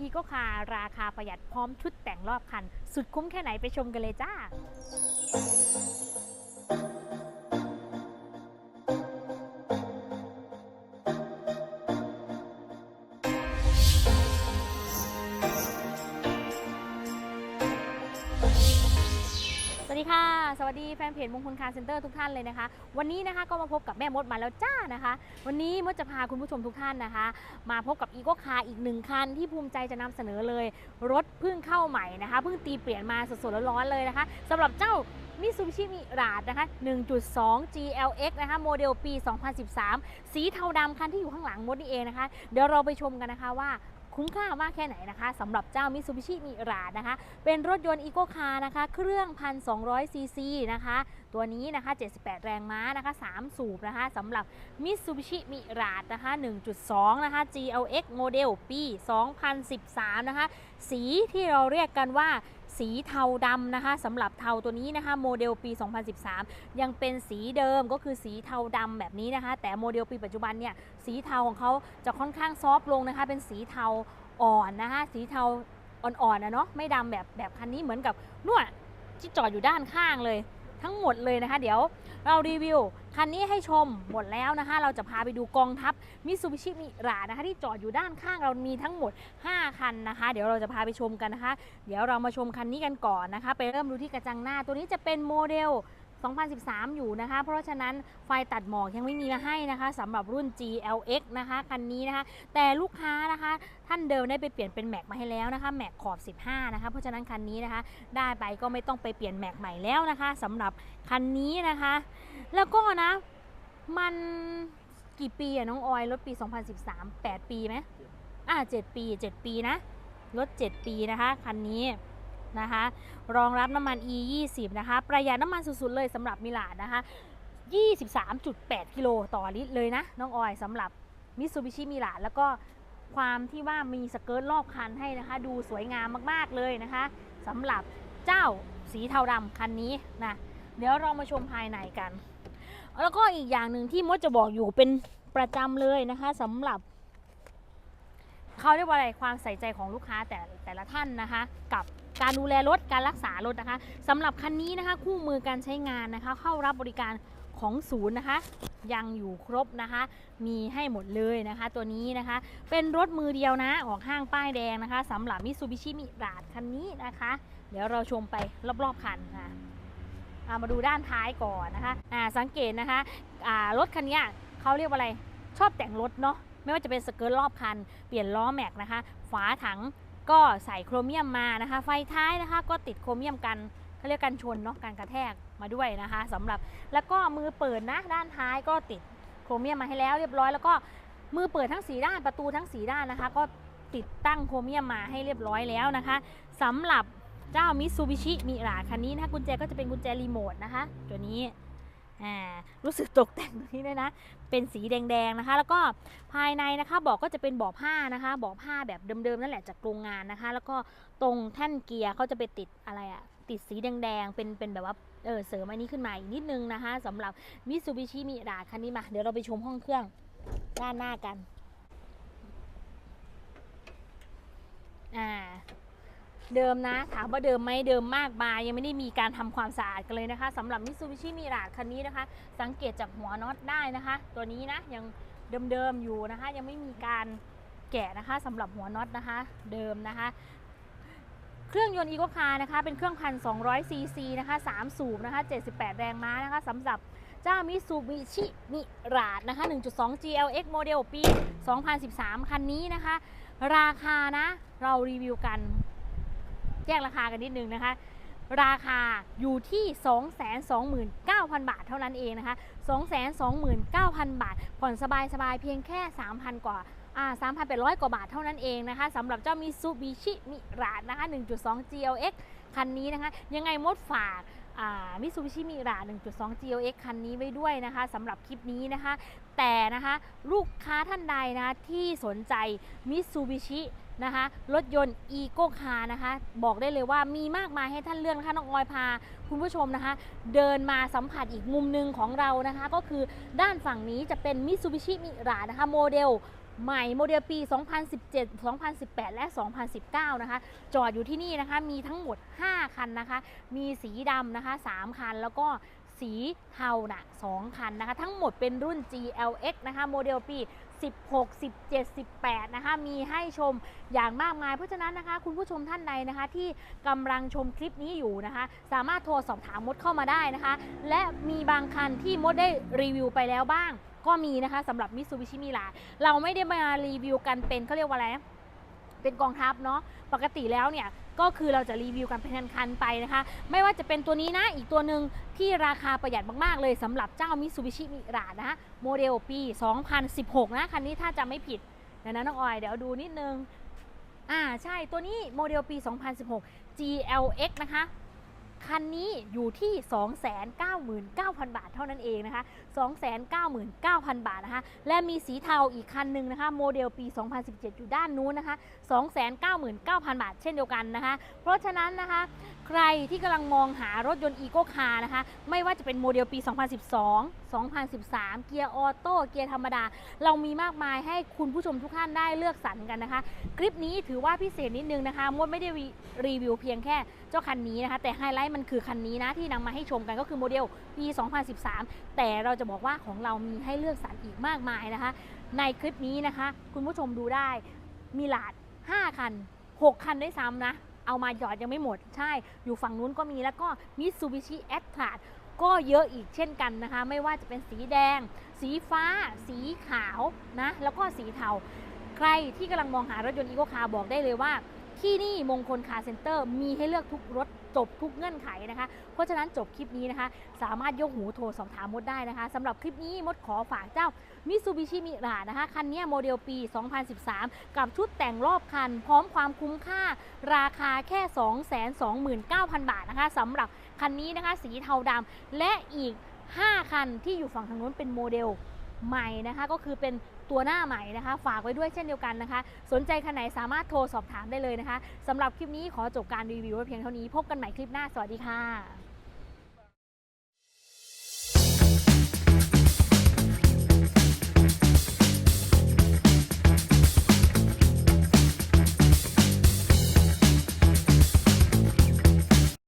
อีโคคาราคาประหยัดพร้อมชุดแต่งรอบคัน สุดคุ้มแค่ไหนไปชมกันเลยจ้า ดีค่ะ สวัสดีแฟนเพจมงคลคาร์เซ็นเตอร์ทุกท่านเลยนะคะ วันนี้นะคะก็มาพบกับแม่มดมาแล้วจ้านะคะ วันนี้มดจะพาคุณผู้ชมทุกท่านนะคะ มาพบกับอีโ c คาอีกหนึ่งคันที่ภูมิใจจะนำเสนอเลย รถเพิ่งเข้าใหม่นะคะเพิ่งตีเปลี่ยนมาสดๆร้อนๆเลยนะคะสำหรับเจ้ามิซูบิชิมิราดนะคะ 1.2 GLX นะคะ โมเดลปี 2013 สีเทาดำคันที่อยู่ข้างหลังมดนี่เองนะคะ เดี๋ยวเราไปชมกันนะคะว่า คุ้มค่ามากแค่ไหนนะคะสำหรับเจ้ามิซูบิชิมิรานะคะ เป็นรถยนต์อีโ c คาร์นะคะ เครื่อง 1,200 ซีซีนะคะ ตัวนี้นะคะ 78 แรงม้านะคะ 3 สูบนะคะสำหรับมิซูบิชิมิรานะคะ 1.2 นะคะ GLX โมเดลปี 2013 นะคะ สีที่เราเรียกกันว่า สีเทาดำนะคะสำหรับเทาตัวนี้นะคะโมเดลปี 2013 ยังเป็นสีเดิมก็คือสีเทาดำแบบนี้นะคะ แต่โมเดลปีปัจจุบันเนี่ยสีเทาของเขาจะค่อนข้างซอฟต์ลงนะคะ เป็นสีเทาอ่อนนะคะสีเทาอ่อนๆนะเนาะไม่ดำแบบแบบคันนี้เหมือนกับนวดที่จอดอยู่ด้านข้างเลย ทั้งหมดเลยนะคะ เดี๋ยวเรารีวิว คันนี้ให้ชมหมดแล้วนะคะ เราจะพาไปดูกองทัพมิซูบิชิมิรานะคะที่จอดอยู่ด้านข้างเรามีทั้งหมด 5 คันนะคะ เดี๋ยวเราจะพาไปชมกันนะคะ เดี๋ยวเรามาชมคันนี้กันก่อนนะคะ ไปเริ่มดูที่กระจังหน้าตัวนี้จะเป็นโมเดล 2013 อยู่นะคะ เพราะฉะนั้นไฟตัดหมอกยังไม่มีมาให้นะคะสำหรับรุ่น GLX นะคะคันนี้นะคะ แต่ลูกค้านะคะท่านเดิมได้ไปเปลี่ยนเป็นแม็กมาให้แล้วนะคะแม็กขอบ 15 นะคะ เพราะฉะนั้นคันนี้นะคะ ได้ไปก็ไม่ต้องไปเปลี่ยนแม็กใหม่แล้วนะคะสำหรับคันนี้นะคะ แล้วก็นะมันกี่ปีอะน้องออยรถปี 2013 8 ปีไหมอ่า7ปี 7 ปีนะรถ 7 ปีนะคะคันนี้ นะคะ รองรับน้ำมัน E 20นะคะ ประหยัดน้ำมันสุดๆเลยสำหรับมิลานนะคะ 23.8 กิโลต่อลิตรเลยนะ น้องออยสำหรับมิ t ซูบิชิมิลานแล้วก็ความที่ว่ามีสเกิร์ตรอบคันให้นะคะ ดูสวยงามมากๆเลยนะคะสำหรับเจ้าสีเทาดำคันนี้นะเดี๋ยวเรามาชมภายในกัน แล้วก็อีกอย่างหนึ่งที่มดจะบอกอยู่เป็นประจำเลยนะคะสำหรับเขาเรียกว่าอะไรความใส่ใจของลูกค้าแต่แต่ละท่านนะคะ กับ การดูแลรถการรักษารถนะคะสำหรับคันนี้นะคะ คู่มือการใช้งานนะคะ เข้ารับบริการของศูนย์นะคะ ยังอยู่ครบนะคะ มีให้หมดเลยนะคะ ตัวนี้นะคะ เป็นรถมือเดียวนะออกห้างป้ายแดงนะคะสำหรับมิซูบิชิมิราดคันนี้นะคะ เดี๋ยวเราชมไปรอบๆคันนะอ่ามาดูด้านท้ายก่อนนะคะอ่าสังเกตนะคะรถคันนี้เขาเรียกว่าอะไรชอบแต่งรถเนาะไม่ว่าจะเป็นสเกิร์ตรอบคัน เปลี่ยนล้อแม็กนะคะ ฝาถัง ก็ใส่โครเมียมมานะคะ ไฟท้ายนะคะ ก็ติดโครเมียมกันเขาเรียกกันชนเนาะการกระแทกมาด้วยนะคะสำหรับแล้วก็มือเปิดนะด้านท้ายก็ติดโครเมียมมาให้แล้วเรียบร้อยแล้วก็มือเปิดทั้งสีด้านประตูทั้งสีด้านนะคะ ก็ติดตั้งโครเมียมมาให้เรียบร้อยแล้วนะคะสำหรับเจ้ามิซูบิชิมิราคันนี้นะคะกุญแจก็จะเป็นกุญแจรีโมทนะคะ ตัวนี้ อ่ารู้สึกตกแต่งตรงนี้ด้วยนะ เป็นสีแดงๆนะคะ แล้วก็ภายในนะคะบอกก็จะเป็นบาะผ้านะคะบาะผ้าแบบเดิมๆนั่นแหละจากโรงงานนะคะ แล้วก็ตรงแท่นเกียร์เขาจะไปติดอะไรอะติดสีแดงๆ เป็นเป็นแบบว่าเออเสริมอันนี้ขึ้นมาอีกนิดนึงนะคะสำหรับมิ t ซูบิชิมิราคันนี้มาเดี๋ยวเราไปชมห้องเครื่องด้านหน้ากัน อ่า เดิมนะ ถามว่าเดิมไหมเดิมมากมายยังไม่ได้มีการทำความสะอาดกันเลยนะคะสำหรับมิ t ซูบิชิมิราคันนี้นะคะ สังเกตจากหัวน็อตได้นะคะ ตัวนี้นะยังเดิมๆอยู่นะคะ ยังไม่มีการแกะนะคะสำหรับหัวน็อตนะคะ เดิมนะคะเครื่องยนต์อีโ c คาร์นะคะ เป็นเครื่องพันสองร้อยซีซีนะคะ3สูบนะคะ78แรงม้านะคะสำหรับเจ้ามิซูบิชิมิราดนะคะ 1.2 GLX โมเดลปี 2013 คันนี้นะคะ ราคานะ เรารีวิวกัน แจ้งราคากันนิดนึงนะคะ ราคาอยู่ที่ 229,000 บาทเท่านั้นเองนะคะ 229,000 บาท ผ่อนสบายๆ เพียงแค่ 3,000 กว่าอ่า3,800 กว่าบาทเท่านั้นเองนะคะสำหรับเจ้ามิซูบิชิมิราดนะคะ 1.2 GLX คันนี้นะคะ ยังไงมดฝาก มิซูบิชิมิรา1.2 GLX คันนี้ไว้ด้วยนะคะสำหรับคลิปนี้นะคะ แต่นะคะลูกค้าท่านใดนะที่สนใจมิซูบิชินะคะรถยนต์อีโ c คานะคะ บอกได้เลยว่ามีมากมายให้ท่านเลือกนะคะน้องออยพาคุณผู้ชมนะคะ เดินมาสัมผัสอีกมุมหนึ่งของเรานะคะ ก็คือด้านฝั่งนี้จะเป็นมิซูบิชิมิรานะคะโมเดล ใหม่โมเดลปี 2017 2018 และ 2019 นะคะ จอดอยู่ที่นี่นะคะ มีทั้งหมด 5 คันนะคะ มีสีดำนะคะ 3 คัน แล้วก็สีเทาน่ะ2คันนะคะ ทั้งหมดเป็นรุ่น GLX นะคะ โมเดลปี 16 17 18 นะคะ มีให้ชมอย่างมากมาย เพราะฉะนั้นนะคะ คุณผู้ชมท่านใดนะคะ ที่กำลังชมคลิปนี้อยู่นะคะ สามารถโทรสอบถามมดเข้ามาได้นะคะ และมีบางคันที่มดได้รีวิวไปแล้วบ้าง ก็มีนะคะสำหรับมิ t s u b i s h i m i r a เราไม่ได้มารีวิวกันเป็นเขาเรียกว่าอะไร เป็นกองทัพเนาะปกติแล้วเนี่ยก็คือเราจะรีวิวกันเป็นคันๆไปนะคะ ไม่ว่าจะเป็นตัวนี้นะอีกตัวหนึ่งที่ราคาประหยัดมากๆเลยสำหรับเจ้ามิซูบิชิมิรานะคะโมเดลปี 2016 นะคันนี้ถ้าจะไม่ผิดนะน้องออยเดี๋ยวดูนิดนึงอ่าใช่ตัวนี้โมเดลปี 2016 GLX นะคะ คันนี้อยู่ที่ 299,000 บาทเท่านั้นเองนะคะ 299,000 บาทนะคะ และมีสีเทาอีกคันหนึ่งนะคะ โมเดลปี 2017 อยู่ด้านนู้นนะคะ 299,000 บาทเช่นเดียวกันนะคะ เพราะฉะนั้นนะคะ ใครที่กำลังมองหารถยนต์อีโ c คาร์นะคะ ไม่ว่าจะเป็นโมเดลปี 2012 2013 เกียร์ออโต้เกียร์ธรรมดา เรามีมากมายให้คุณผู้ชมทุกท่านได้เลือกสรรกันนะคะ คลิปนี้ถือว่าพิเศษนิดนึงนะคะมดไม่ได้รีรีวิวเพียงแค่เจ้าคันนี้นะคะ แต่ไฮไลท์มันคือคันนี้นะที่นำมาให้ชมกันก็คือโมเดลปี 2013 แต่เราจะบอกว่าของเรามีให้เลือกสรรอีกมากมายนะคะ ในคลิปนี้นะคะ คุณผู้ชมดูได้มีหลาด 5 คัน 6 คันได้วยซ้ำนะเอามาหยอดยังไม่หมดใช่ อยู่ฝั่งนู้นก็มีแล้วก็ Mitsubishi a t r a ก็เยอะอีกเช่นกันนะคะ ไม่ว่าจะเป็นสีแดง สีฟ้า สีขาวนะ แล้วก็สีเทา ใครที่กำลังมองหารถยนต์อีโ c คาร์บอกได้เลยว่า ที่นี่มงคลคาร์เซ็นเตอร์มีให้เลือกทุกรถ จบทุกเงื่อนไขนะคะ เพราะฉะนั้นจบคลิปนี้นะคะ สามารถยกหูโทรสอบถามมดได้นะคะสำหรับคลิปนี้มดขอฝากเจ้า Mitsubishi m i r a นะคะ คันนี้โมเดลปี 2013 กับชุดแต่งรอบคัน พร้อมความคุ้มค่า ราคาแค่ 229,000 บาทนะคะสำหรับคันนี้นะคะสีเทาดำและอีก 5 คันที่อยู่ฝั่งทางนู้นเป็นโมเดลใหม่นะคะก็คือเป็น ตัวหน้าใหม่นะคะ ฝากไว้ด้วยเช่นเดียวกันนะคะ สนใจคันไหนสามารถโทรสอบถามได้เลยนะคะสำหรับคลิปนี้ขอจบการรีวิวไว้เพียงเท่านี้พบกันใหม่คลิปหน้าสวัสดีค่ะ